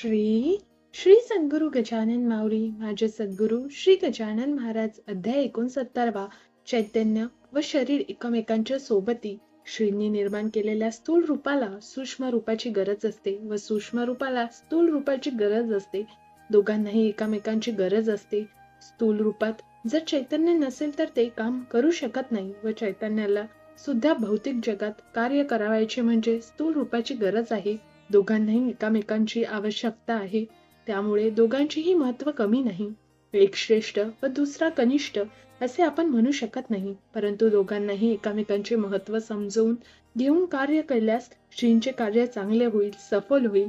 श्री श्री सद्गुरु गजानन माऊली माझे सद्गुरु श्री गजानन महाराज अध्याय एकोणसत्तरवा चैतन्य व शरीर एकमेकांच्या सोबती. श्रींनी निर्माण केलेल्या स्थूल रूपाला सूक्ष्म रूपाची गरज असते व सूक्ष्म रूपाला स्थूल रूपाची गरज असते. दोघांनाही एकमेकांची गरज असते. स्थूल रूपात जर चैतन्य नसेल तर ते काम करू शकत नाही व चैतन्याला सुद्धा भौतिक जगात कार्य करावायचे म्हणजे स्थूल रूपाची गरज आहे. दोघांनाही एकामेकांची आवश्यकता आहे. त्यामुळे दोघांचेही महत्त्व कमी नाही. एक श्रेष्ठ व दुसरा कनिष्ठ असे आपण म्हणू शकत नाही. परंतु दोघांनाही एकामेकांचे महत्त्व समजवून घेऊन कार्य केल्यास श्रींचे कार्य चांगले होईल सफल होईल.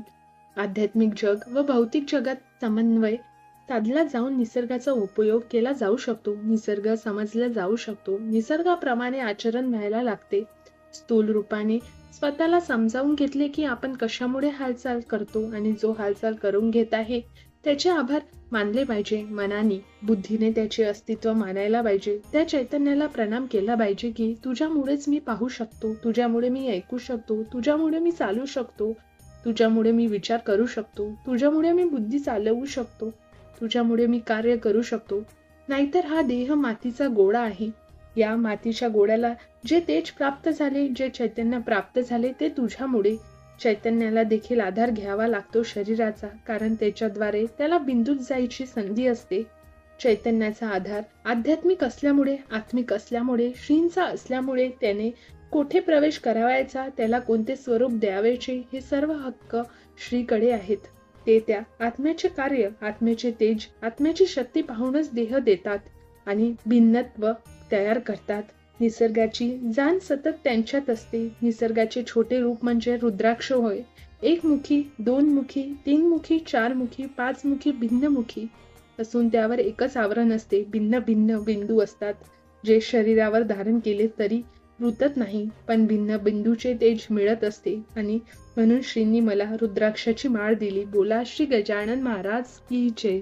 आध्यात्मिक जग व भौतिक जगात समन्वय साधला जाऊन निसर्गाचा उपयोग केला जाऊ शकतो. निसर्ग समजला जाऊ शकतो. निसर्गाप्रमाणे आचरण व्हायला लागते. स्थूल रूपाने स्वतःला समजावून घेतले की आपण कशामुळे हालचाल करतो आणि जो हालचाल करून घेत आहे त्याचे आभार मानले पाहिजे. मनाने बुद्धीने त्याचे अस्तित्व मानायला पाहिजे. त्या चैतन्याला प्रणाम केला पाहिजे की तुझ्यामुळेच मी पाहू शकतो तुझ्यामुळे मी ऐकू शकतो तुझ्यामुळे मी चालू शकतो तुझ्यामुळे मी विचार करू शकतो तुझ्यामुळे मी बुद्धी चालवू शकतो तुझ्यामुळे मी कार्य करू शकतो. नाहीतर हा देह मातीचा गोळा आहे. या मातीच्या गोळ्याला जे तेज प्राप्त झाले जे चैतन्य प्राप्त झाले ते तुझ्यामुळे. चैतन्याला देखील आधार घ्यावा लागतो शरीराचा कारण त्याच्याद्वारे त्याला बिंदूत जायची संधी असते. चैतन्याचा आधार आध्यात्मिक असल्यामुळे आत्मिक असल्यामुळे श्रींचा असल्यामुळे त्याने कोठे प्रवेश करावायचा त्याला कोणते स्वरूप द्यावायचे हे सर्व हक्क श्रीकडे आहेत. ते त्या आत्म्याचे कार्य आत्म्याचे तेज आत्म्याची शक्ती पाहूनच देह देतात. आणि भिन्नत्व तयार करतात. निसर्गाची जाण सतत त्यांच्यात असते. निसर्गाचे छोटे रूप म्हणजे रुद्राक्ष होय. एक मुखी दोन मुखी तीन मुखी चार मुखी पाच मुखी भिन्न मुखी असून त्यावर एकच आवरण असते. भिन्न भिन्न बिंदू असतात. जे शरीरावर धारण केले तरी रुतत नाही पण भिन्न बिंदूचे तेज मिळत असते. आणि म्हणून श्रींनी मला रुद्राक्षाची माळ दिली. बोला श्री गजानन महाराज की जय.